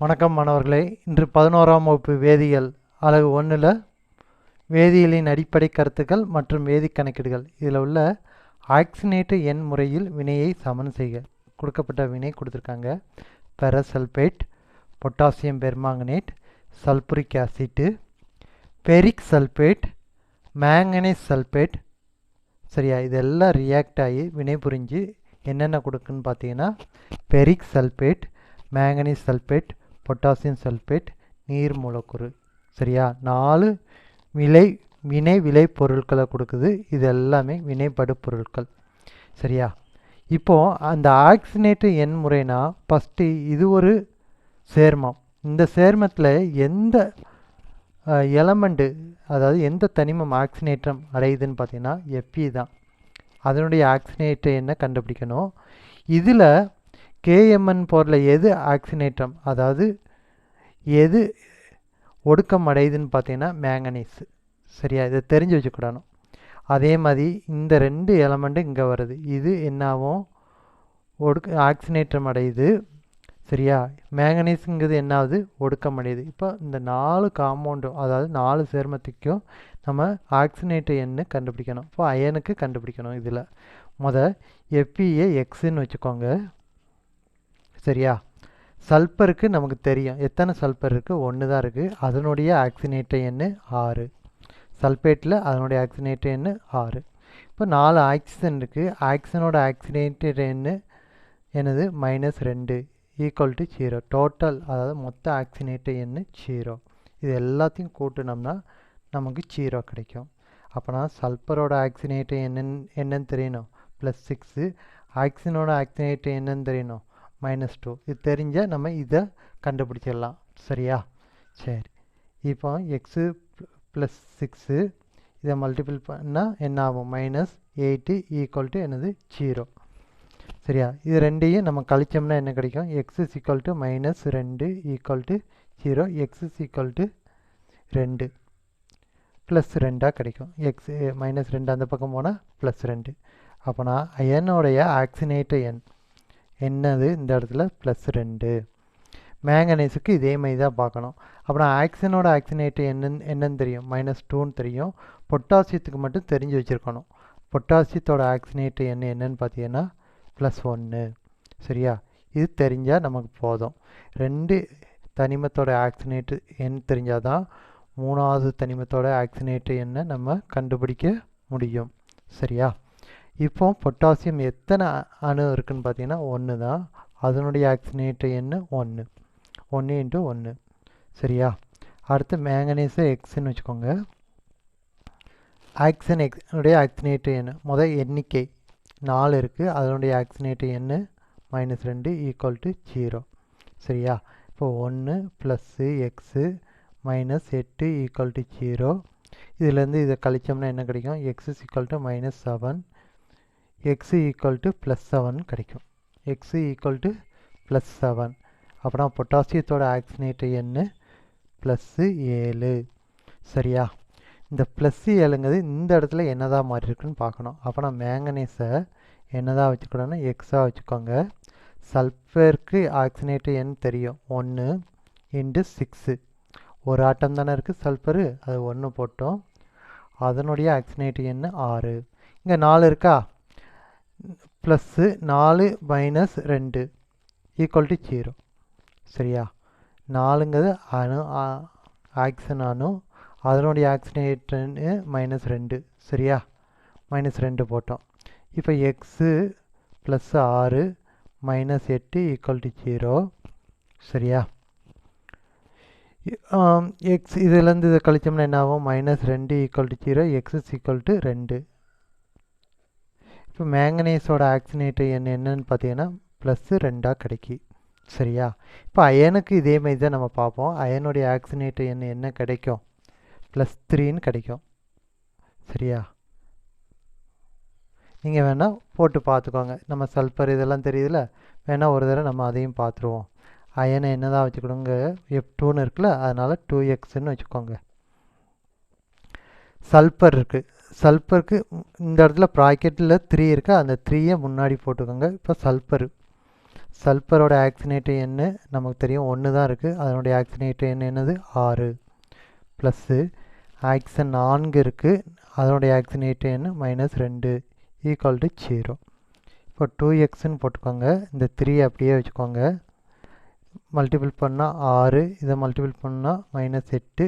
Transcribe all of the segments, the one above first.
வணக்கம் மாணவர்களே. இன்று பதினோராம் வகுப்பு வேதியியல் அலகு ஒன்றில் வேதியியலின் அடிப்படை கருத்துக்கள் மற்றும் வேதி கணக்கீடுகள். இதில் உள்ள ஆக்சினேட்டு எண் முறையில் வினையை சமன் செய்க. கொடுக்கப்பட்ட வினை கொடுத்துருக்காங்க. Ferrous sulphate potassium permanganate sulphuric acid ferric sulphate manganese sulphate சரியா? இதெல்லாம் ரியாக்ட் ஆகி வினை புரிஞ்சு என்னென்ன கொடுக்குன்னு பார்த்தீங்கன்னா ferric sulphate manganese sulphate potassium sulphate நீர் மூலக்கூறு. சரியா? நாலு விலை வினை விளை பொருட்களை கொடுக்குது. இது எல்லாமே வினைப்படு பொருட்கள். சரியா? இப்போது அந்த ஆக்சினேட்டு எண் முறைனா ஃபஸ்ட்டு இது ஒரு சேர்மம். இந்த சேர்மத்தில் எந்த எலமெண்ட்டு அதாவது எந்த தனிமம் ஆக்சினேற்றம் அடையுதுன்னு பார்த்தீங்கன்னா எஃப்இ தான். அதனுடைய ஆக்சினேட்டை என்ன கண்டுபிடிக்கணும்? இதில் கேஎம்என் பொருளில் எது ஆக்சினேற்றம்? அதாவது எது ஒடுக்கம் அடையுதுன்னு பார்த்தீங்கன்னா மேங்கனீஸ் சரியா? இதை தெரிஞ்சு வச்சுக்கூடணும். அதே மாதிரி இந்த ரெண்டு எலமெண்ட்டும் இங்கே வருது. இது என்னாகும்? ஒடுக்க ஆக்சினேற்றம் அடையுது. சரியா? மேங்கனீஸுங்கிறது என்னாவது ஒடுக்கம் அடையுது இப்போ இந்த நாலு காம்பவுண்டும் அதாவது நாலு சேர்மத்துக்கும் நம்ம ஆக்சினேட்டு எண்ணு கண்டுபிடிக்கணும். இப்போ அயனுக்கு கண்டுபிடிக்கணும் இதில். முத எஃப்இஏ எக்ஸுன்னு வச்சுக்கோங்க. சரியா? சல்பருக்கு நமக்கு தெரியும். எத்தனை சல்பர் இருக்குது ஒன்று தான் இருக்குது அதனுடைய ஆக்சினேட்டை எண்ணு ஆறு. சல்பேட்டில் அதனுடைய ஆக்சினேட்டை எண்ணு ஆறு. இப்போ நாலு ஆக்சிஜன் இருக்குது ஆக்சிஜனோட ஆக்சினேட்டட் எண்ணு என்னது? மைனஸ் ரெண்டு. ஈக்குவல் டு ஜீரோ டோட்டல் அதாவது மொத்த ஆக்சினேட்டை எண்ணு ஜீரோ இது எல்லாத்தையும் கூட்டினோம்னா நமக்கு ஜீரோ கிடைக்கும். அப்போனா சல்பரோட ஆக்சினேட்டை என்னன்னு என்னன்னு தெரியணும். ப்ளஸ் சிக்ஸு ஆக்சிஜனோட ஆக்சினேட்டை என்னன்னு தெரியணும். மைனஸ் டூ இது தெரிஞ்சால் நம்ம இதை கண்டுபிடிச்சிடலாம். சரியா? சரி. இப்போ எக்ஸு ப்ளஸ் சிக்ஸு இதை மல்டிபிள் பண்ணால் என்ன ஆகும்? மைனஸ் எயிட்டு ஈக்குவல் டு என்னது? ஜீரோ சரியா? இது ரெண்டையும் நம்ம கழிச்சோம்னா என்ன கிடைக்கும்? X is equal to minus ரெண்டு equal to zero x is equal to ரெண்டு. ப்ளஸ் ரெண்டாக கிடைக்கும். எக்ஸ் மைனஸ் ரெண்டு அந்த பக்கம் போனால் ப்ளஸ் ரெண்டு. அப்போனா என்னுடைய ஆக்சினேட்டு எண் என்னது? இந்த இடத்துல ப்ளஸ் ரெண்டு. மேங்கனீஸுக்கு இதே மாதிரி தான் பார்க்கணும். அப்புறம் ஆக்சினோட ஆக்சினேட்டு என்னன்னு என்னன்னு தெரியும்? மைனஸ் டூன்னு தெரியும். பொட்டாசியத்துக்கு மட்டும் தெரிஞ்சு வச்சுருக்கணும். பொட்டாசியத்தோட ஆக்சினேட்டு என்ன என்னன்னு பார்த்தீங்கன்னா ப்ளஸ் ஒன்று சரியா? இது தெரிஞ்சால் நமக்கு போதும். ரெண்டு தனிமத்தோட ஆக்சினேட்டு எண் தெரிஞ்சால் தான் மூணாவது தனிமத்தோட ஆக்சினேட்டு என்ன நம்ம கண்டுபிடிக்க முடியும். சரியா? இப்போ பொட்டாசியம் எத்தனை அணு இருக்குதுன்னு பார்த்தீங்கன்னா ஒன்று தான். அதனுடைய ஆக்சினேட்டு என்ன ஒன்று ஒன்று இன்ட்டு ஒன்று சரியா? அடுத்து மேங்கனீஸு எக்ஸ்ன்னு வச்சுக்கோங்க. ஆக்சன் எக்ஸனுடைய ஆக்சினேட்டு எண் முதல் எண்ணிக்கை நாலு இருக்குது அதனுடைய ஆக்சினேட்டு எண்ணு மைனஸ் ரெண்டு ஈக்குவல் டு ஜீரோ சரியா? இப்போ ஒன்று ப்ளஸ்ஸு எக்ஸு மைனஸ் எட்டு ஈக்குவல் டு ஜீரோ இதுலேருந்து இதை கழிச்சோம்னா என்ன கிடைக்கும்? X is equal to minus seven x equal to plus seven கிடைக்கும். X equal to plus seven அப்புறம் பொட்டாசியத்தோட ஆக்சினேட்டு எண்ணு ப்ளஸ்ஸு ஏழு. சரியா? இந்த ப்ளஸ் ஏழுங்கிறது இந்த இடத்துல என்னதான் மாறி இருக்குன்னு பார்க்கணும். அப்போ மேங்கனீஸை என்னதான் வச்சுக்கணும்னா எக்ஸாக வச்சுக்கோங்க. சல்ஃபருக்கு ஆக்சினேட்டு எண் தெரியும். ஒன்று இன்ட்டு சிக்ஸு ஒரு ஆட்டம் தானே இருக்குது சல்ஃபரு அது ஒன்று போட்டோம். அதனுடைய ஆக்சினேட்டு எண் ஆறு. இங்கே நாலு இருக்கா? ப்ளஸ்ஸு நாலு மைனஸ் ரெண்டு ஈக்குவல் டு ஜீரோ சரியா? நாலுங்கிறது அணு ஆக்சன் அணு. அதனுடைய ஆக்சினேட்டன்னு மைனஸ் ரெண்டு. சரியா? மைனஸ் ரெண்டு போட்டோம். இப்போ எக்ஸு ப்ளஸ் ஆறு மைனஸ் எட்டு ஈக்குவல் டு ஜீரோ சரியா? எக்ஸ் இதுலேருந்து இதை கழிச்சோம்னா என்ன ஆகும் மைனஸ் ரெண்டு equal to zero x is equal to ரெண்டு. இப்போ மேங்கனீஸோட ஆக்சினேட்டு எண் என்னன்னு பார்த்தீங்கன்னா ப்ளஸ்ஸு ரெண்டாக கிடைக்கி. சரியா? இப்போ அயனுக்கு இதே மாதிரி தான் நம்ம பார்ப்போம். அயனுடைய ஆக்சினேட்டு எண் என்ன கிடைக்கும்? ப்ளஸ் த்ரீன்னு கிடைக்கும். சரியா? நீங்கள் வேணால் போட்டு பார்த்துக்கோங்க. நம்ம சல்பர் இதெல்லாம் தெரியுதுல வேணால் ஒரு தடவை நம்ம அதையும் பார்த்துருவோம். அயனை என்ன தான் வச்சுக்கணுங்க? எஃப் டூன்னு இருக்குல்ல? அதனால் டூ எக்ஸ்ன்னு வச்சுக்கோங்க. சல்பர் இருக்குது சல்பருக்கு இந்த இடத்துல ப்ராக்கெட்டில் த்ரீ இருக்குது அந்த த்ரீயை முன்னாடி போட்டுக்கோங்க. இப்போ சல்பர். சல்ஃபரோட ஆக்சினேட்டர் எண்ணு நமக்கு தெரியும். ஒன்று தான் இருக்குது அதனுடைய ஆக்சினேட்டர் எண் என்னது? ஆறு. ப்ளஸ்ஸு ஆக்சன் நான்கு இருக்குது அதனுடைய ஆக்சினேட்டர் எண் மைனஸ் ரெண்டு. ஈக்குவல் டு ஜீரோ இப்போ டூ எக்ஸ்ன்னு போட்டுக்கோங்க. இந்த த்ரீ அப்படியே வச்சுக்கோங்க. மல்டிபிள் பண்ணால் ஆறு. இதை மல்டிபிள் பண்ணால் மைனஸ் எட்டு.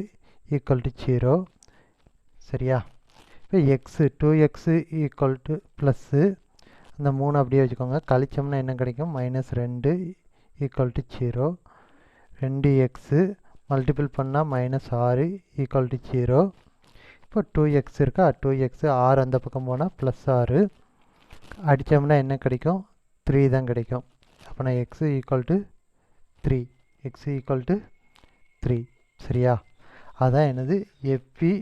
ஈக்குவல் டு ஜீரோ சரியா? இப்போ x two x equal to plus அந்த மூணு அப்படியே வச்சுக்கோங்க. கழிச்சோம்னா என்ன கிடைக்கும்? மைனஸ் ரெண்டு ஈக்குவல் டு ஜீரோ ரெண்டு எக்ஸு மல்டிபிள் பண்ணால் மைனஸ் ஆறு ஈக்குவல் டு ஜீரோ இப்போ டூ எக்ஸ் இருக்கா? டூ எக்ஸு ஆறு அந்த பக்கம் போனால் ப்ளஸ் ஆறு. அடித்தோம்னா என்ன கிடைக்கும்? த்ரீ தான் கிடைக்கும். அப்போனா x equal to three x equal to three சரியா? அதான் என்னது? F E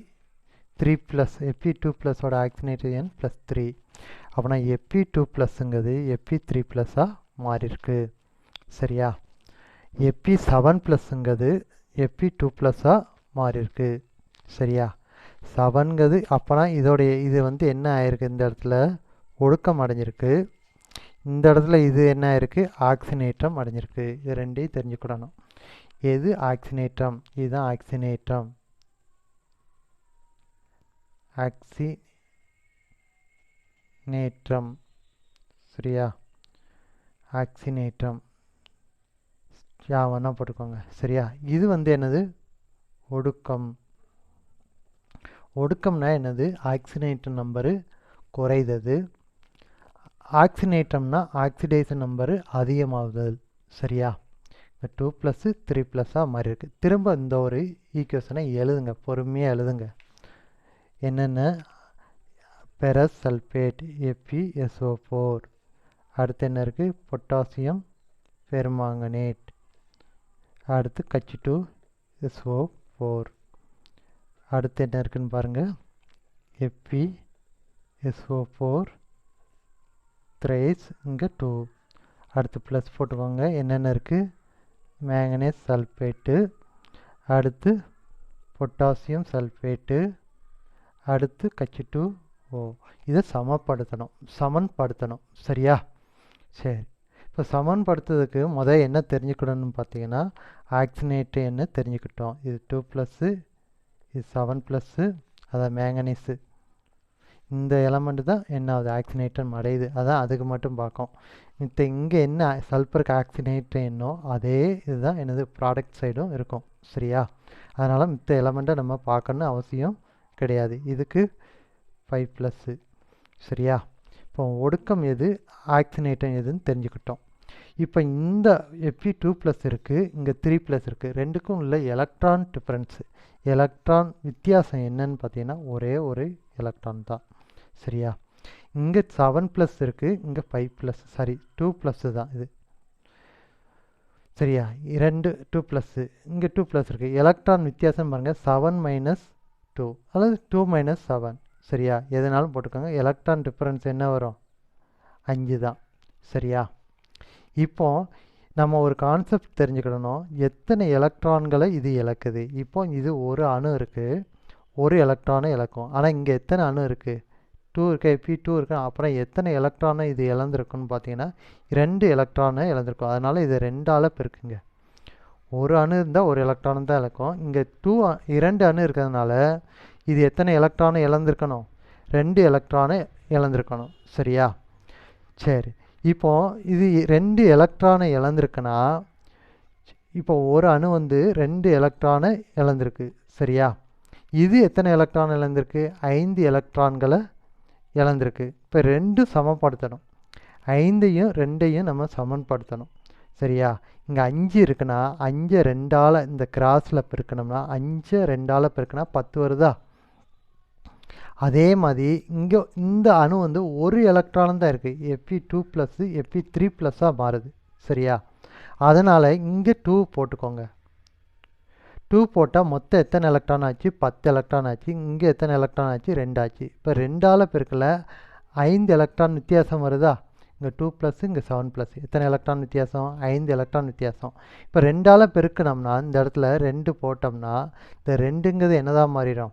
three plus F E two ப்ளஸோட oxidator எண் ப்ளஸ் த்ரீ அப்போனா எப்பி டூ ப்ளஸ்ஸுங்கிறது எப்பி த்ரீ ப்ளஸ்ஸாக மாறியிருக்கு சரியா? எப்பி செவன் ப்ளஸ்ஸுங்கிறது எப்பி டூ ப்ளஸ்ஸாக மாறியிருக்கு சரியா? செவன்கிறது அப்போனா இதோடைய இது வந்து என்ன ஆயிருக்கு இந்த இடத்துல? ஒடுக்கம் அடைஞ்சிருக்கு. இந்த இடத்துல இது என்ன ஆயிருக்கு? ஆக்சினேற்றம் அடைஞ்சிருக்கு. இது ரெண்டையும் தெரிஞ்சுக்கிடணும். எது ஆக்சினேற்றம் இதுதான் ஆக்சினேற்றம் ஆக்சினேற்றம் சரியா? ஆக்சினேற்றம் யாவனா போட்டுக்கோங்க. சரியா? இது வந்து என்னது? ஒடுக்கம். ஒடுக்கம்னா என்னது? ஆக்சினேட்டன் நம்பரு குறைதது ஆக்சினேட்டம்னா ஆக்சிடேஷன் நம்பரு அதிகமாகுதல். சரியா? இந்த டூ ப்ளஸ்ஸு த்ரீ ப்ளஸ்ஸாக மாறி இருக்குது திரும்ப இந்த ஒரு ஈக்குவேஷனை எழுதுங்க. பொறுமையாக எழுதுங்க. என்னென்ன? Ferrous sulphate FSO four. அடுத்து என்ன இருக்குது பொட்டாசியம் பெருமாங்கனேட் அடுத்து கச்சி டூ எஸ்ஓ ஃபோர் அடுத்து என்ன இருக்குன்னு பாருங்கள் எஃபி எஸ்ஓ ஃபோர். த்ரேஸ் இங்கே டூ. அடுத்து ப்ளஸ் போட்டுக்கோங்க. என்னென்ன இருக்குது மேங்கனேஸ் சல்ஃபேட்டு அடுத்து பொட்டாசியம் சல்ஃபேட்டு அடுத்து கட்சி டூ ஓ இதை சமப்படுத்தணும் சமன்படுத்தணும். சரியா? சரி. இப்போ சமன்படுத்துறதுக்கு முதல் என்ன தெரிஞ்சுக்கணும்னு பார்த்தீங்கன்னா ஆக்சினேட்டு என்ன தெரிஞ்சுக்கிட்டோம். இது டூ ப்ளஸ்ஸு இது செவன் ப்ளஸ்ஸு அதான் மேங்கனீஸு இந்த எலமெண்ட் தான் என்ன ஆகுது ஆக்சினேட்டன் அடையுது. அதான் அதுக்கு மட்டும் பார்க்கும். மித்த இங்கே என்ன சல்பருக்கு ஆக்சினேட்டன் என்னோ அதே இதுதான் எனது ப்ராடக்ட் சைடும் இருக்கும். சரியா? அதனால் மித்த எலமெண்ட்டை நம்ம பார்க்கணுன்னு அவசியம் கிடையாது. இதுக்கு ஃபைவ் ப்ளஸ்ஸு சரியா? இப்போ ஒடுக்கம் எது? ஆக்சினேட்டம் எதுன்னு தெரிஞ்சுக்கிட்டோம். இப்போ இந்த எஃபி டூ ப்ளஸ் இருக்குது இங்கே த்ரீ ப்ளஸ் இருக்குது ரெண்டுக்கும் உள்ள எலக்ட்ரான் டிஃப்ரென்ஸு எலக்ட்ரான் வித்தியாசம் என்னன்னு பார்த்தீங்கன்னா ஒரே ஒரு எலக்ட்ரான் தான். சரியா? இங்கே செவன் ப்ளஸ் இருக்குது இங்கே five plus sorry two plus தான் இது. சரியா? இரண்டு டூ ப்ளஸ்ஸு இங்கே டூ ப்ளஸ் இருக்குது எலக்ட்ரான் வித்தியாசம் பாருங்கள் செவன் மைனஸ் டூ அதாவது டூ மைனஸ் செவன் சரியா? எதுனாலும் போட்டுக்கோங்க. எலக்ட்ரான் டிஃப்ரென்ஸ் என்ன வரும்? அஞ்சு தான். சரியா? இப்போ நம்ம ஒரு கான்செப்ட் தெரிஞ்சுக்கிடணும். எத்தனை எலக்ட்ரான்களை இது இழக்குது? இப்போ இது ஒரு அணு இருக்குது ஒரு எலக்ட்ரானை இழக்கும். ஆனால் இங்கே எத்தனை அணு இருக்குது டூ இருக்கு. எஃபி டூ இருக்கு. அப்புறம் எத்தனை எலக்ட்ரானை இது இழந்திருக்குன்னு பார்த்தீங்கன்னா ரெண்டு எலக்ட்ரானை இழந்திருக்கும். அதனால் இது ரெண்டால் பெருக்குங்க. ஒரு அணு இருந்தால் ஒரு எலக்ட்ரான் தான் இழக்கும். இங்கே டூ இரண்டு அணு இருக்கிறதுனால இது எத்தனை எலக்ட்ரானை இழந்திருக்கணும்? ரெண்டு எலக்ட்ரானு இழந்திருக்கணும். சரியா? சரி. இப்போ இது ரெண்டு எலக்ட்ரானை இழந்திருக்குன்னா இப்போ ஒரு அணு வந்து ரெண்டு எலக்ட்ரானை இழந்திருக்கு. சரியா? இது எத்தனை எலக்ட்ரான் இழந்திருக்கு? ஐந்து எலக்ட்ரான்களை இழந்திருக்கு. இப்போ ரெண்டும் சமப்படுத்தணும். ஐந்தையும் ரெண்டையும் நம்ம சமன்படுத்தணும். சரியா? இங்கே அஞ்சு இருக்குன்னா அஞ்சை ரெண்டால் இந்த கிராஸில் பெருக்கணும்னா அஞ்சை ரெண்டால் பெருக்கினா பத்து வருதா? அதே மாதிரி இங்கே இந்த அணு வந்து ஒரு எலக்ட்ரான் தான் இருக்குது F E two plus F E three ப்ளஸ்ஸாக மாறுது. சரியா? அதனால் இங்கே டூ போட்டுக்கோங்க. டூ போட்டால் மொத்தம் எத்தனை எலக்ட்ரான் ஆச்சு? பத்து எலக்ட்ரான் ஆச்சு. இங்கே எத்தனை எலக்ட்ரான் ஆச்சு? ரெண்டு ஆச்சு. இப்போ ரெண்டால் பெருக்கல ஐந்து எலக்ட்ரான் வித்தியாசம் வருதா? இங்கே டூ ப்ளஸ் இங்கே செவன் ப்ளஸ் எத்தனை எலக்ட்ரான் வித்தியாசம்? ஐந்து எலக்ட்ரான் வித்தியாசம். இப்போ ரெண்டால் பெருக்கினோம்னா இந்த இடத்துல ரெண்டு போட்டோம்னா இந்த ரெண்டுங்கிறது என்னதான் மாறிடும்?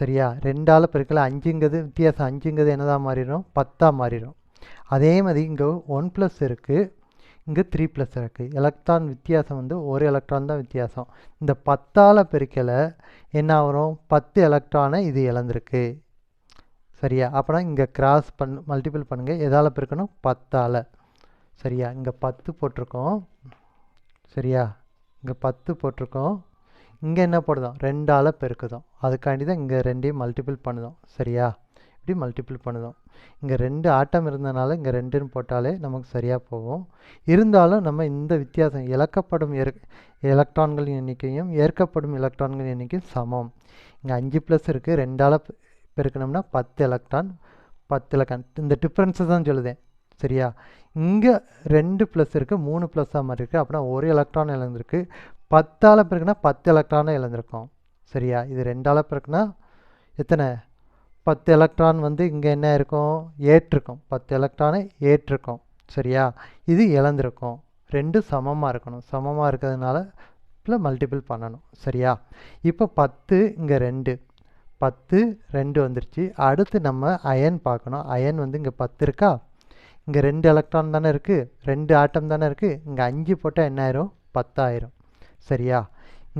சரியா? ரெண்டால் பெருக்கல அஞ்சுங்கிறது வித்தியாசம் அஞ்சுங்கிறது என்னதான் மாறிடும்? பத்தாக மாறிடும். அதே மாதிரி இங்கே ஒன் ப்ளஸ் இருக்குது இங்கே த்ரீ ப்ளஸ் இருக்குது எலக்ட்ரான் வித்தியாசம் வந்து ஒரு எலக்ட்ரான் தான் வித்தியாசம். இந்த பத்தால் பெருக்கலை என்ன வரும் பத்து எலக்ட்ரானை இது இழந்திருக்கு. சரியா? அப்போனா இங்கே கிராஸ் பண் மல்டிபிள் பண்ணுங்கள் எதால் பெருக்கணும்? பத்தால். சரியா? இங்கே பத்து போட்டிருக்கோம். சரியா? இங்கே பத்து போட்டிருக்கோம். இங்கே என்ன போடுதோம்? ரெண்டால் பெருக்குதோம். அதுக்காண்டி தான் இங்கே ரெண்டையும் மல்டிபிள் பண்ணுதோம். சரியா? இப்படி மல்டிபிள் பண்ணுதோம். இங்கே ரெண்டு ஆட்டம் இருந்தனால இங்கே ரெண்டுன்னு போட்டாலே நமக்கு சரியாக போகும். இருந்தாலும் நம்ம இந்த வித்தியாசம் இழக்கப்படும் எலக்ட்ரான்களின் எண்ணிக்கையும் ஏற்கப்படும் எலக்ட்ரான்களின் எண்ணிக்கையும் சமம். இங்கே அஞ்சு ப்ளஸ் இருக்குது ரெண்டால் பெருக்கணும்னா பத்து எலக்ட்ரான் பத்து எலக்ட்ரான் இந்த டிஃப்ரென்ஸை தான் சொல்லுதேன். சரியா? இங்கே ரெண்டு ப்ளஸ் இருக்குது மூணு ப்ளஸ்ஸாக மாதிரி இருக்குது அப்படின்னா ஒரு எலக்ட்ரான் இழந்திருக்கு. பத்தால் பிறகுனா பத்து எலக்ட்ரானை இழந்திருக்கும். சரியா? இது ரெண்டால் பிறகுனா எத்தனை? பத்து எலக்ட்ரான் வந்து இங்கே என்ன இருக்கும்? ஏற்றிருக்கும். பத்து எலக்ட்ரானை ஏற்றிருக்கும். சரியா? இது இழந்திருக்கும். ரெண்டு சமமாக இருக்கணும். சமமாக இருக்கிறதுனால மல்டிபிள் பண்ணணும். சரியா? இப்போ பத்து இங்கே ரெண்டு. பத்து ரெண்டு வந்துருச்சு. அடுத்து நம்ம அயன் பார்க்கணும். அயன் வந்து இங்கே பத்து இருக்கா? இங்கே ரெண்டு எலக்ட்ரான் தானே இருக்குது ரெண்டு ஆட்டம் தானே இருக்குது இங்கே அஞ்சு போட்டால் என்ன ஆயிரும்? பத்தாயிரம். சரியா?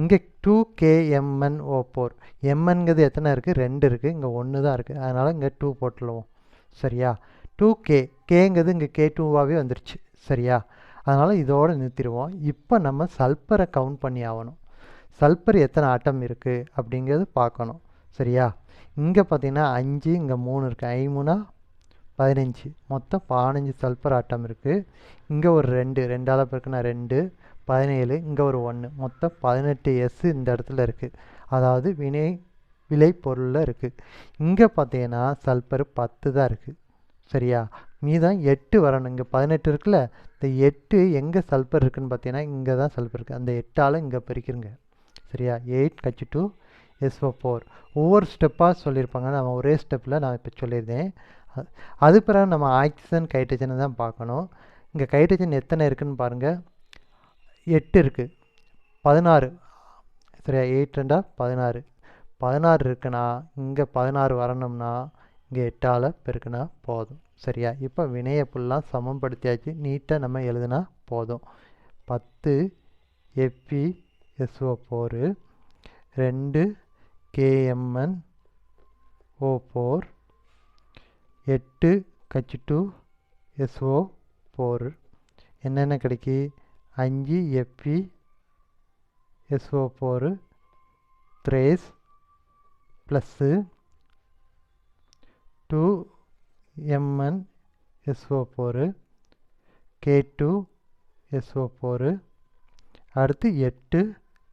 இங்கே டூ கேஎம்என் ஓ போர் எம்என்கிறது எத்தனை இருக்குது ரெண்டு இருக்குது இங்கே ஒன்று தான் இருக்குது அதனால் இங்கே டூ போட்டுருவோம். சரியா? டூ கே கேங்கிறது இங்கே கே டூவாகவே வந்துருச்சு. சரியா? அதனால் இதோடு நிறுத்திடுவோம். இப்போ நம்ம சல்பரை கவுண்ட் பண்ணி ஆகணும். சல்பர் எத்தனை ஆட்டம் இருக்குது அப்படிங்கிறது பார்க்கணும். சரியா? இங்கே பார்த்தீங்கன்னா அஞ்சு இங்கே மூணு இருக்குது ஐமூணா பதினஞ்சு. மொத்தம் பதினஞ்சு சல்பர் ஆட்டம் இருக்குது இங்கே ஒரு ரெண்டு. ரெண்டால் பெருக்குனா ரெண்டு. பதினேழு இங்கே ஒரு ஒன்று மொத்தம் பதினெட்டு எஸ் இந்த இடத்துல இருக்குது அதாவது வினை விலை பொருளில் இருக்குது இங்கே பார்த்தீங்கன்னா சல்பர் பத்து தான் இருக்குது சரியா? மீதம் எட்டு வரணும். இங்கே பதினெட்டு இருக்குல்ல? இந்த எட்டு எங்கே சல்பர் இருக்குதுன்னு பார்த்தீங்கன்னா இங்கே தான் சல்பர் இருக்குது அந்த எட்டால் இங்கே பிரிக்கிறங்க சரியா? எயிட் கட்சி டூ எஸ்ஓ ஃபோர் ஒவ்வொரு ஸ்டெப்பாக சொல்லியிருப்பாங்க. நம்ம ஒரே ஸ்டெப்பில் நான் இப்போ சொல்லியிருந்தேன். அது பிறகு நம்ம ஆக்சிஜன் கைட்ரஜனை தான் பார்க்கணும். இங்கே கைட்ரஜன் எத்தனை இருக்குதுன்னு பாருங்கள் எட்டு இருக்குது பதினாறு. சரியா? எயிட் ரெண்டா? பதினாறு. பதினாறு இருக்குன்னா இங்கே பதினாறு வரணும்னா இங்கே எட்டால் பெருக்குனா போதும். சரியா? இப்போ வினையை ஃபுல்லாக சமப்படுத்தியாச்சு நீட்டாக நம்ம எழுதுனா போதும். பத்து எப்பி எஸ்ஓ ஃபோரு ரெண்டு கேஎம்என் ஓ ஃபோர் எட்டு ஹச் டூ எஸ்ஓ ஃபோர் என்னென்ன கிடைக்கி? அஞ்சு FP SO four thrice plus two MN SO four K two SO four அடுத்து எட்டு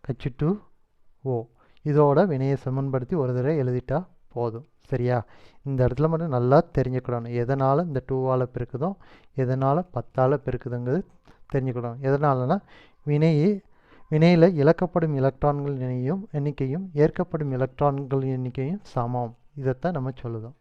ஹச் டூ ஓ இதோட வினையை சமன்படுத்தி ஒரு தடவை எழுதிட்டா போதும். சரியா? இந்த இடத்துல மட்டும் நல்லா தெரிஞ்சுக்கிடணும் எதனால் இந்த டூவால் பெருக்குதோ எதனால் பத்தால் பெருக்குதுங்கிறது தெரிஞ்சுக்கிடணும் எதனாலனா வினையை வினையில் இழக்கப்படும் எலக்ட்ரான்கள் எண்ணிக்கையும் எண்ணிக்கையும் ஏற்கப்படும் எலக்ட்ரான்கள் எண்ணிக்கையும் சமம். இதைத்தான் நம்ம சொல்லுதோம்.